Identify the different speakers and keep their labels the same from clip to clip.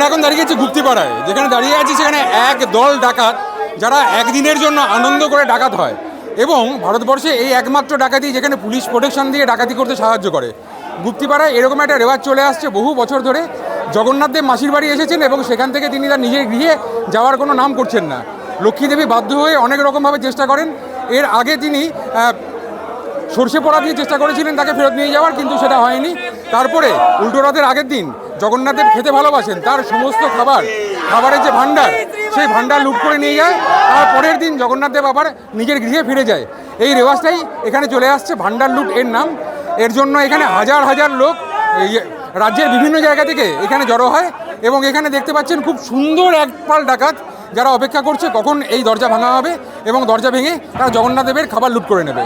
Speaker 1: আমরা এখন দাঁড়িয়ে আছি গুপ্তিপাড়ায়। যেখানে দাঁড়িয়ে আছি সেখানে এক দল ডাকাত, যারা একদিনের জন্য আনন্দ করে ডাকাত হয়। এবং ভারতবর্ষে এই একমাত্র ডাকাতি যেখানে পুলিশ প্রোটেকশন দিয়ে ডাকাতি করতে সাহায্য করে। গুপ্তিপাড়ায় এরকম একটা রেওয়াজ চলে আসছে বহু বছর ধরে। জগন্নাথ দেব মাসির বাড়ি এসেছেন এবং সেখান থেকে তিনি তার নিজের গৃহে যাওয়ার কোনো নাম করছেন না। লক্ষ্মীদেবী বাধ্য হয়ে অনেক রকমভাবে চেষ্টা করেন। এর আগে তিনি সর্ষে পড়া দিয়ে চেষ্টা করেছিলেন তাকে ফেরত নিয়ে যাওয়ার, কিন্তু সেটা হয়নি। তারপরে উল্টো রথের আগের দিন জগন্নাথের খেতে ভালোবাসেন, তার সমস্ত খাবার, খাবারের যে ভাণ্ডার, সেই ভাণ্ডার লুট করে নিয়ে যায়। তার পরের দিন জগন্নাথদেব আবার নিজের গৃহে ফিরে যায়। এই রেওয়াজটাই এখানে চলে আসছে, ভাণ্ডার লুট এর নাম। এর জন্য এখানে হাজার হাজার লোক রাজ্যের বিভিন্ন জায়গা থেকে এখানে জড়ো হয় এবং এখানে দেখতে পাচ্ছেন খুব সুন্দর এক পাল ডাকাত যারা অপেক্ষা করছে কখন এই দরজা ভাঙা হবে এবং দরজা ভেঙে তারা জগন্নাথ দেবের খাবার লুট করে নেবে।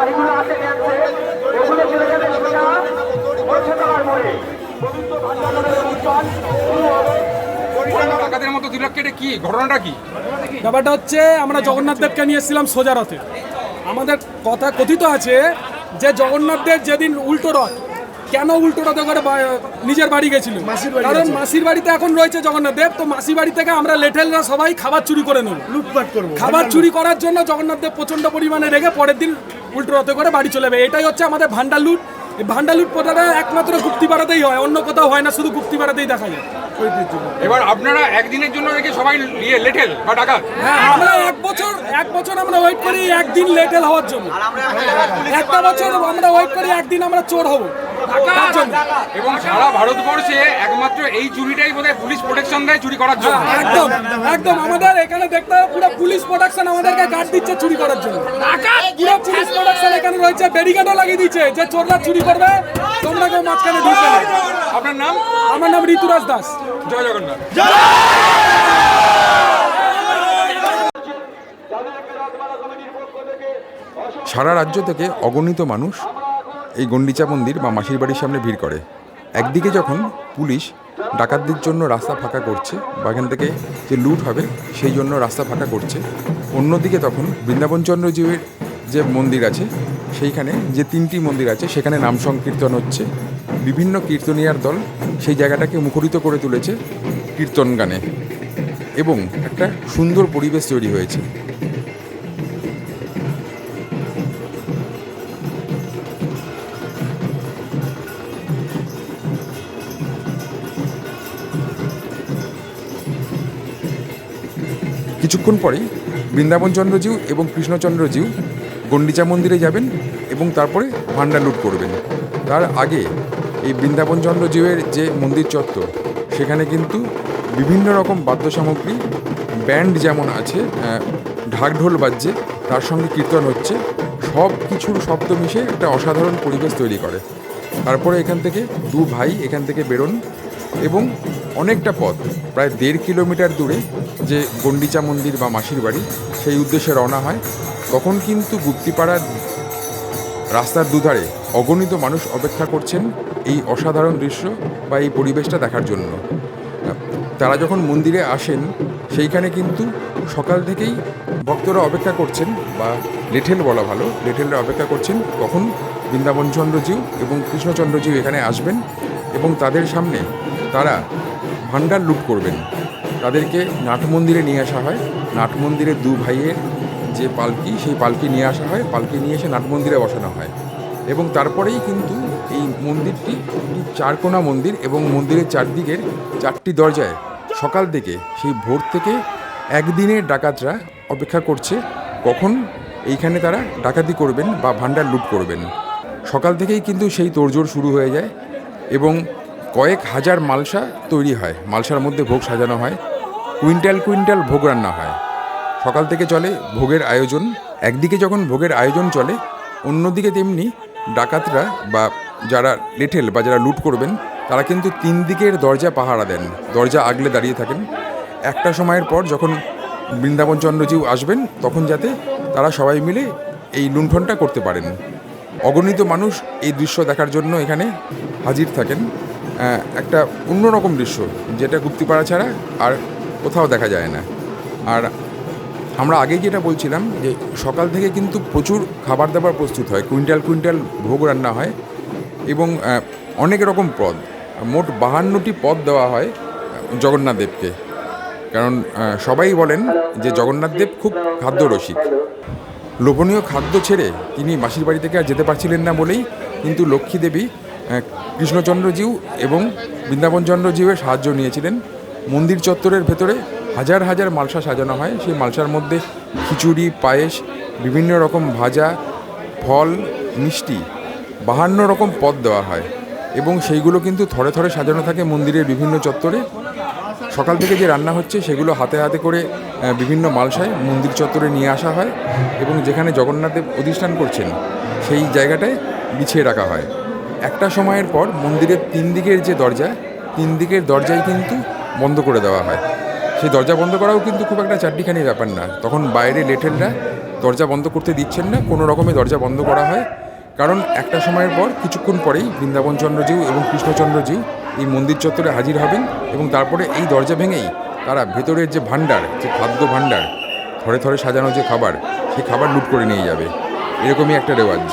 Speaker 2: আছে ওগুলো চলে যাবে সোজা বর্ষতলার মোড়ে পবিত্র ভান্ডারের অনুষ্ঠান শুরু হবে।
Speaker 1: ডাকাতের মতো কেটে কি? ঘটনাটা কি?
Speaker 3: ব্যাপারটা হচ্ছে আমরা জগন্নাথ দেবকে নিয়ে এসেছিলাম সোজা রথে। আমাদের কথা কথিত আছে যে জগন্নাথ দেব যেদিন উল্টো রথ কেন উল্টো রথে করে নিজের বাড়ি গেছিল? কারণ মাসির বাড়িতে এখন রয়েছে জগন্নাথ দেব তো মাসির বাড়ি থেকে আমরা লেঠেলরা সবাই খাবার চুরি করে নেব।
Speaker 4: লুটপাট করব।
Speaker 3: খাবার চুরি করার জন্য জগন্নাথ দেব প্রচণ্ড পরিমাণে রেগে পরের দিন উল্টো রথে করে বাড়ি চলে যাবে। এটাই হচ্ছে আমাদের ভান্ডার লুট। এই ভান্ডার লুট প্রথাটা একমাত্র গুপ্তিপাড়াতেই হয় অন্য কোথাও হয় না শুধু গুপ্তিপাড়াতেই দেখা যায়।
Speaker 1: এবার আপনারা একদিনের জন্য রেখে সবাই ইয়ে লেটেল বা ডাকাত?
Speaker 3: হ্যাঁ আমরা এক বছর এক বছর আমরা ওয়েট করি একদিন লেটেল হওয়ার জন্য। একটা বছর আমরা ওয়েট করি একদিন আমরা চোর হব। তার জন্য।
Speaker 1: এবং সারা ভারতবর্ষে একমাত্র এই চুরিটাই বোধহয় পুলিশ প্রোটেকশন দেয় চুরি করার জন্য।
Speaker 3: হ্যাঁ, একদম একদম। আমাদের এখানে দেখতে হবে পুরো পুলিশ প্রোডাকশন আমাদেরকে গার্ড দিচ্ছে চুরি করার জন্য। পুরো পুলিশ প্রোডাকশন এখানে রয়েছে ব্যারিকেডও লাগিয়ে দিচ্ছে যে চোররা চুরি করবে তোমরা কেউ মাঝখানে ঢুকবে
Speaker 1: আপনার নাম?
Speaker 3: আমার নাম ঋতুরাজ দাস।
Speaker 1: জয় জগন্নাথ!
Speaker 5: সারা রাজ্য থেকে অগণিত মানুষ এই গন্ডিচা মন্দির বা মাসির বাড়ির সামনে ভিড় করে। একদিকে যখন পুলিশ ডাকাতদের জন্য রাস্তা ফাঁকা করছে, বা এখান থেকে যে লুট হবে সেই জন্য রাস্তা ফাঁকা করছে, অন্যদিকে তখন বৃন্দাবনচন্দ্রজীবের যে মন্দির আছে, সেইখানে যে তিনটি মন্দির আছে, সেখানে নাম সংকীর্তন হচ্ছে। বিভিন্ন কীর্তনিয়ার দল সেই জায়গাটাকে মুখরিত করে তুলেছে কীর্তন গানে। এবং একটা সুন্দর পরিবেশ তৈরি হয়েছে। কিছুক্ষণ পরেই বৃন্দাবনচন্দ্রজিউ এবং কৃষ্ণচন্দ্রজিউ গণ্ডিচা মন্দিরে যাবেন এবং তারপরে ভান্ডার লুট করবেন। তার আগে এই বৃন্দাবনচন্দ্রজিউয়ের যে মন্দির চত্বর সেখানে কিন্তু বিভিন্ন রকম বাদ্য সামগ্রী ব্যান্ড যেমন আছে আহ, ঢাক ঢোল বাজছে তার সঙ্গে কীর্তন হচ্ছে সব কিছুর শব্দ মিশে একটা অসাধারণ পরিবেশ তৈরি করে। তারপরে এখান থেকে দু ভাই এখান থেকে বেরোন এবং অনেকটা পথ, প্রায় দেড় কিলোমিটার দূরে যে গন্ডিচা মন্দির বা মাসির বাড়ি, সেই উদ্দেশ্যে রওনা হয়। তখন কিন্তু গুপ্তিপাড়ার রাস্তার দুধারে অগণিত মানুষ অপেক্ষা করছেন এই অসাধারণ দৃশ্য বা এই পরিবেশটা দেখার জন্য। তারা যখন মন্দিরে আসেন, সেইখানে কিন্তু সকাল থেকেই ভক্তরা অপেক্ষা করছেন বা লেঠেল বলা ভালো, লেঠেলরা অপেক্ষা করছেন কখন বৃন্দাবনচন্দ্রজিউ এবং কৃষ্ণচন্দ্রজিউ এখানে আসবেন এবং তাদের সামনে তারা ভাণ্ডার লুট করবেন। তাদেরকে নাট মন্দিরে নিয়ে আসা হয়। নাট মন্দিরে দু ভাইয়ের যে পালকি, সেই পালকি নিয়ে আসা হয়। পালকি নিয়ে এসে নাট মন্দিরে বসানো হয়। এবং তারপরেই কিন্তু এই মন্দিরটি চারকোনা মন্দির এবং মন্দিরের চারদিকের চারটি দরজায় সকাল থেকে, সেই ভোর থেকে একদিনের ডাকাতরা অপেক্ষা করছে কখন এইখানে তারা ডাকাতি করবেন বা ভাণ্ডার লুট করবেন। সকাল থেকেই কিন্তু সেই তোড়জোড় শুরু হয়ে যায় এবং কয়েক হাজার মালসা তৈরি হয়। মালসার মধ্যে ভোগ সাজানো হয়। কুইন্টাল কুইন্টাল ভোগ রান্না হয়। সকাল থেকে চলে ভোগের আয়োজন। একদিকে যখন ভোগের আয়োজন চলে, অন্যদিকে তেমনি ডাকাতরা বা যারা লেঠেল বা যারা লুট করবেন, তারা কিন্তু তিন দিকের দরজা পাহারা দেন। দরজা আগলে দাঁড়িয়ে থাকেন। একটা সময়ের পর যখন বৃন্দাবন চন্দ্রজিউ আসবেন, তখন যাতে তারা সবাই মিলে এই লুণ্ঠনটা করতে পারেন। অগণিত মানুষ এই দৃশ্য দেখার জন্য এখানে হাজির থাকেন। একটা অন্যরকম দৃশ্য, যেটা গুপ্তিপাড়া ছাড়া আর কোথাও দেখা যায় না। আর আমরা আগে যেটা বলছিলাম, যে সকাল থেকে কিন্তু প্রচুর খাবার দাবার প্রস্তুত হয়, কুইন্টাল কুইন্টাল ভোগ রান্না হয় এবং অনেক রকম পদ। মোট বাহান্নটি পদ দেওয়া হয় জগন্নাথ দেবকে। কারণ সবাই বলেন যে জগন্নাথ দেব খুব খাদ্যরসিক। লোভনীয় খাদ্য ছেড়ে তিনি মাসির বাড়ি থেকে আর যেতে পারছিলেন না বলেই কিন্তু লক্ষ্মী দেবী কৃষ্ণচন্দ্রজিউ এবং বৃন্দাবনচন্দ্রজিউয়ের সাহায্য নিয়েছিলেন। মন্দির চত্বরের ভেতরে হাজার হাজার মালসা সাজানো হয়। সেই মালসার মধ্যে খিচুড়ি, পায়েস, বিভিন্ন রকম ভাজা, ফল, মিষ্টি, বাহান্ন রকম পদ দেওয়া হয় এবং সেইগুলো কিন্তু থরে থরে সাজানো থাকে মন্দিরের বিভিন্ন চত্বরে। সকাল থেকে যে রান্না হচ্ছে সেগুলো হাতে হাতে করে বিভিন্ন মালসায় মন্দির চত্বরে নিয়ে আসা হয় এবং যেখানে জগন্নাথদেব অধিষ্ঠান করছেন সেই জায়গাটায় বিছিয়ে রাখা হয়। একটা সময়ের পর মন্দিরের তিন দিকের যে দরজা, তিন দিকের দরজাই কিন্তু বন্ধ করে দেওয়া হয়। সেই দরজা বন্ধ করাও কিন্তু খুব একটা চারটিখানি ব্যাপার না। তখন বাইরে লেটেলরা দরজা বন্ধ করতে দিচ্ছেন না, কোনো রকমে দরজা বন্ধ করা হয়। কারণ একটা সময়ের পর কিছুক্ষণ পরেই বৃন্দাবনচন্দ্রজিউ এবং কৃষ্ণচন্দ্রজিউ এই মন্দির চত্বরে হাজির হবেন এবং তারপরে এই দরজা ভেঙেই তারা ভেতরের যে ভাণ্ডার, যে খাদ্য ভাণ্ডার, থরে থরে সাজানো যে খাবার, সেই খাবার লুট করে নিয়ে যাবে। এরকমই একটা রেওয়াজ।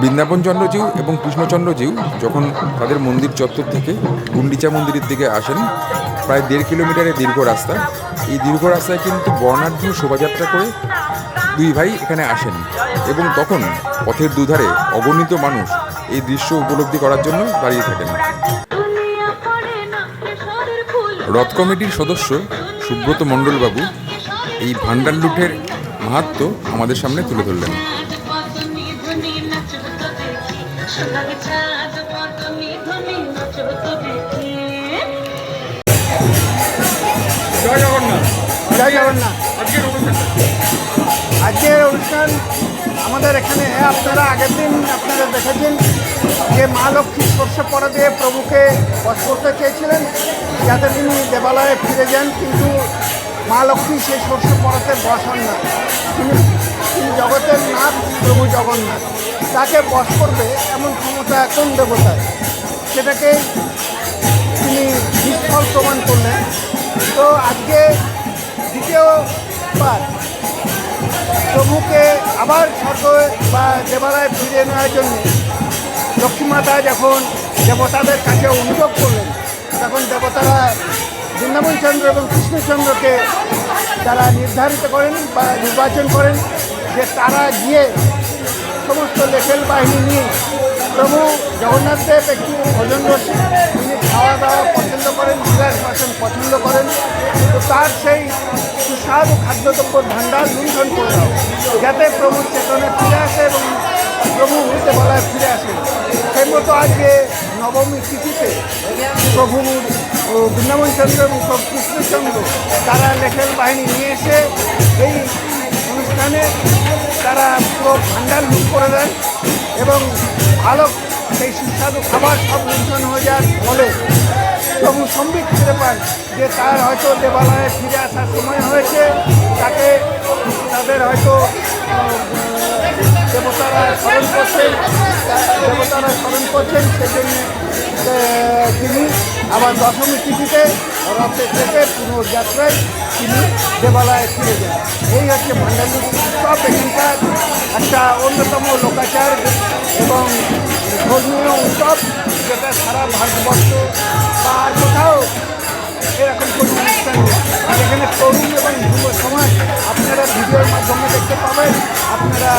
Speaker 5: বৃন্দাবনচন্দ্রজিউ এবং কৃষ্ণচন্দ্রজিউ যখন তাদের মন্দির চত্বর থেকে গুন্ডিচা মন্দিরের দিকে আসেন, প্রায় দেড় কিলোমিটারের দীর্ঘ রাস্তা। এই দীর্ঘ রাস্তায় কিন্তু বর্ণাঢ্য শোভাযাত্রা করে দুই ভাই এখানে আসেন এবং তখন পথের দুধারে অগণিত মানুষ এই দৃশ্য উপলব্ধি করার জন্য দাঁড়িয়ে থাকেন। রথ কমিটির সদস্য সুব্রত মণ্ডলবাবু এই ভান্ডার লুটের মাহাত্ম আমাদের সামনে তুলে ধরলেন।
Speaker 1: আজকের
Speaker 4: অনুষ্ঠান আমাদের এখানে আপনারা আগের দিন আপনারা দেখেছেন যে মা লক্ষ্মী শস্য পরা দিয়ে প্রভুকে বস করতে চেয়েছিলেন। যাতে তিনি দেবালয়ে ফিরে যান, কিন্তু মা লক্ষ্মী সেই শস্য পরাতে বস হন না। তিনি তিনি জগতের নাথ, প্রভু জগন্নাথ। তাকে বস করবে এমন ক্ষমতা কোন দেবতায় সেটাকে তিনি নিষ্ফল প্রমাণ করলেন। তো আজকে দ্বিতীয়বার প্রভুকে আবার স্বর্গ বা দেবালয়ে ফিরিয়ে নেওয়ার জন্য লক্ষ্মীমাতা যখন দেবতাদের কাছে অনুভব করলেন, তখন দেবতারা বৃন্দাবনচন্দ্র এবং কৃষ্ণচন্দ্রকে তারা নির্ধারিত করেন বা নির্বাচন করেন যে তারা গিয়ে সমস্ত লেখেল বাহিনী নিয়ে প্রভু জগন্নাথ দেব একটু ভোজন রসিক তিনি খাওয়া দাওয়া পছন্দ করেন বিলাস বাসন পছন্দ করেন। তো তার সেই সুস্বাদু খাদ্যদ্রব্যর ভাণ্ডার লুণ্ঠন করে দাও, যাতে প্রভুর চেতনে ফিরে আসে এবং প্রভু হইতে বলায় ফিরে আসে। সেই মতো আজকে নবমী তিথিতে প্রভু ও বৃন্দাবনচন্দ্র এবং প্রভু কৃষ্ণচন্দ্র তারা লেখেল বাহিনী নিয়ে এসে এই অনুষ্ঠানে তারা পুরো ভাণ্ডার লুট করে দেন এবং ভালো সেই সুস্বাদু খাবার সব লুণ্ঠন হয়ে যাওয়ার ফলে প্রভু সম্বিত ফিরে পান যে তার হয়তো দেবালয়ে ফিরে আসার সময় হয়েছে, তাকে তাদের হয়তো দেবতারা স্মরণ করছেন, দেবতারা স্মরণ করছেন সেই জন্য তিনি আবার দশমী তিথিতে রথে থেকে পুনর্যাত্রায় তিনি দেবালয়ে ফিরে যান। এই হচ্ছে ভান্ডারী উৎসব। এখানকার একটা অন্যতম লোকাচার এবং ধর্মীয় উৎসব, যেটা সারা ভারতবর্ষ সময় আপনারা ভিডিওর মাধ্যমে দেখতে পাবেন। আপনারা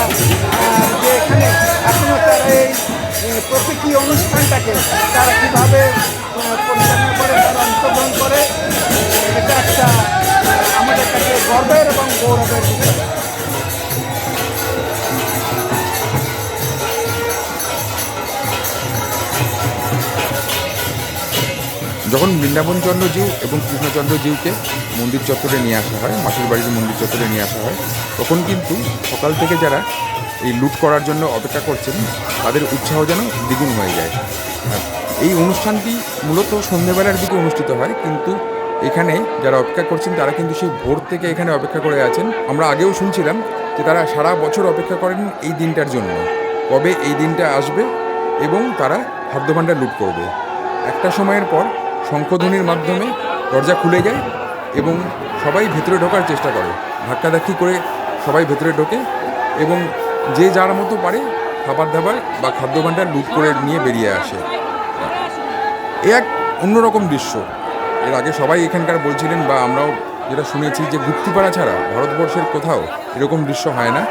Speaker 4: যে এখানে এখনও তার এই প্রতিটি অনুষ্ঠানটাকে তারা কীভাবে পরিচালনা করে, তারা অংশগ্রহণ করে এটা একটা আমাদের কাছে গর্বের এবং গৌরবের বিষয়।
Speaker 5: যখন বৃন্দাবনচন্দ্রজিউ এবং কৃষ্ণচন্দ্রজিউকে মন্দির চত্বরে নিয়ে আসা হয়, মাসির বাড়ির মন্দির চত্বরে নিয়ে আসা হয়, তখন কিন্তু সকাল থেকে যারা এই লুট করার জন্য অপেক্ষা করছেন, তাদের উৎসাহ যেন দ্বিগুণ হয়ে যায়। এই অনুষ্ঠানটি মূলত সন্ধেবেলার দিকে অনুষ্ঠিত হয়, কিন্তু এখানে যারা অপেক্ষা করছেন, তারা কিন্তু সেই ভোর থেকে এখানে অপেক্ষা করে আছেন। আমরা আগেও শুনছিলাম যে তারা সারা বছর অপেক্ষা করেন এই দিনটার জন্য, কবে এই দিনটা আসবে এবং তারা খাদ্যভাণ্ডার লুট করবে। একটা সময়ের পর শঙ্খধ্বনির মাধ্যমে দরজা খুলে যায় এবং সবাই ভেতরে ঢোকার চেষ্টা করে। ধাক্কাধাক্কি করে সবাই ভেতরে ঢোকে এবং যে যার মতো পারে খাবার দাবার বা খাদ্য খাদ্যভাণ্ডার লুট করে নিয়ে বেরিয়ে আসে। এ এক অন্যরকম দৃশ্য। এর আগে সবাই এখানকার বলছিলেন বা আমরাও যেটা শুনেছি যে গুপ্তিপাড়া ছাড়া ভারতবর্ষের কোথাও এরকম দৃশ্য হয় না,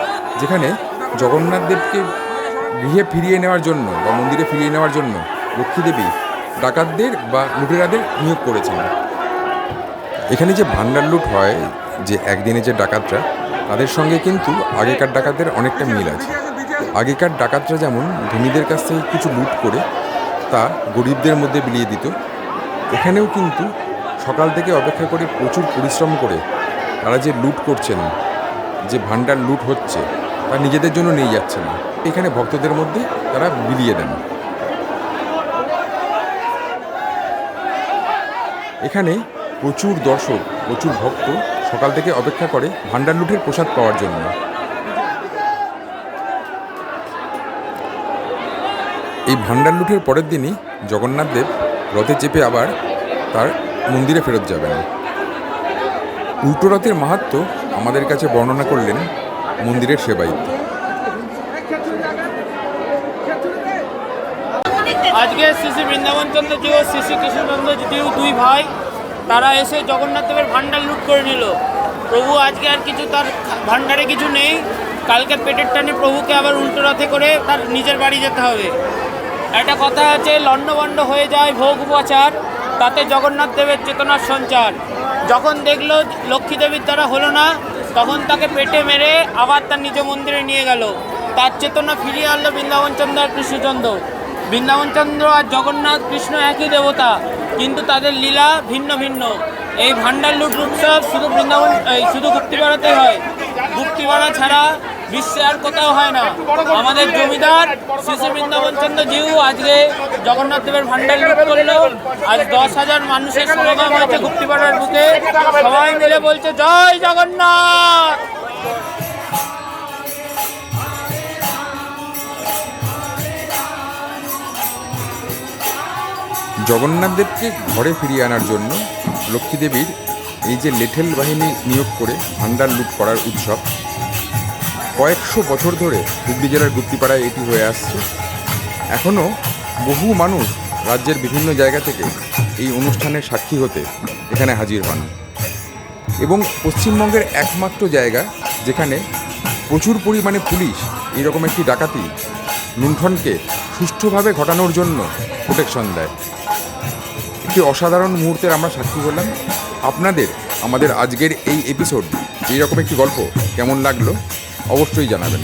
Speaker 5: যেখানে জগন্নাথ দেবকে গৃহে ফিরিয়ে নেওয়ার জন্য বা মন্দিরে ফিরিয়ে নেওয়ার জন্য লক্ষ্মীদেবী ডাকাতদের বা লুটেরাদের নিয়োগ করেছেন। এখানে যে ভান্ডার লুট হয়, যে একদিনে যে ডাকাতরা, তাদের সঙ্গে কিন্তু আগেকার ডাকাতদের অনেকটা মিল আছে। আগেকার ডাকাতরা যেমন ধনীদের কাছ থেকে কিছু লুট করে, তা গরিবদের মধ্যে বিলিয়ে দিত। এখানেও কিন্তু সকাল থেকে অপেক্ষা করে প্রচুর পরিশ্রম করে তারা যে লুট করছেন, যে ভান্ডার লুট হচ্ছে, তা নিজেদের জন্য নিয়ে যাচ্ছে না। এখানে ভক্তদের মধ্যে তারা বিলিয়ে দেন। এখানে প্রচুর দর্শক, প্রচুর ভক্ত সকাল থেকে অপেক্ষা করে ভান্ডার লুটের প্রসাদ পাওয়ার জন্য। এই ভান্ডার লুটের পরের দিনই জগন্নাথ দেব রথে চেপে আবার তার মন্দিরে ফেরত যাবেন। উল্টো রথের মাহাত্ম আমাদের কাছে বর্ণনা করলেন মন্দিরের সেবায়িত
Speaker 6: আজকে শ্রী বৃন্দাবন চন্দ্র জিউ ও শ্রী শ্রী কৃষ্ণচন্দ্র জিউ দুই ভাই, তারা এসে জগন্নাথ দেবের ভাণ্ডার লুট করে নিল। প্রভু আজকে আর কিছু তার ভাণ্ডারে কিছু নেই। কালকে পেটের টানে প্রভুকে আবার উল্টো রথে করে তার নিজের বাড়ি যেতে হবে। একটা কথা আছে, লণ্ডভণ্ড হয়ে যায় ভোগ উপাচার, তাতে জগন্নাথ দেবের চেতনার সঞ্চার। যখন দেখল লক্ষ্মী দেবীর দ্বারা হলো না, তখন তাকে পেটে মেরে আবার তার নিজ মন্দিরে নিয়ে গেল। তার চেতনা ফিরিয়ে আনলো বৃন্দাবনচন্দ্র আর কৃষ্ণচন্দ্র। বৃন্দাবনচন্দ্র আর জগন্নাথ কৃষ্ণ একই দেবতা, কিন্তু তাদের লীলা ভিন্ন ভিন্ন। এই ভান্ডার লুট উৎসব শুধু বৃন্দাবন শুধু গুপ্তিপাড়াতে হয়। গুপ্তিপাড়া ছাড়া বিশ্বে আর কোথাও হয় না। আমাদের জমিদার শিশু বৃন্দাবন চন্দ্র জিউ আজকে জগন্নাথ দেবের ভান্ডার লুট করল। আজ দশ হাজার মানুষের সমাগম হয়েছে গুপ্তিপাড়ার বুকে। সবাই মিলে বলছে, জয় জগন্নাথ!
Speaker 5: জগন্নাথ দেবকে ঘরে ফিরিয়ে আনার জন্য লক্ষ্মীদেবীর এই যে লেঠেল বাহিনী নিয়োগ করে ভান্ডার লুট করার উৎসব, কয়েকশো বছর ধরে হুগলি জেলার গুপ্তিপাড়ায় এটি হয়ে আসছে। এখনও বহু মানুষ রাজ্যের বিভিন্ন জায়গা থেকে এই অনুষ্ঠানের সাক্ষী হতে এখানে হাজির হন। এবং পশ্চিমবঙ্গের একমাত্র জায়গা যেখানে প্রচুর পরিমাণে পুলিশ এরকম একটি ডাকাতি লুণ্ঠনকে সুষ্ঠুভাবে ঘটানোর জন্য প্রোটেকশন দেয়। একটি অসাধারণ মুহূর্তের আমরা সাক্ষী হলাম আপনাদের, আমাদের আজকের এই এপিসোড এইরকম একটি গল্প, কেমন লাগল? অবশ্যই জানাবেন।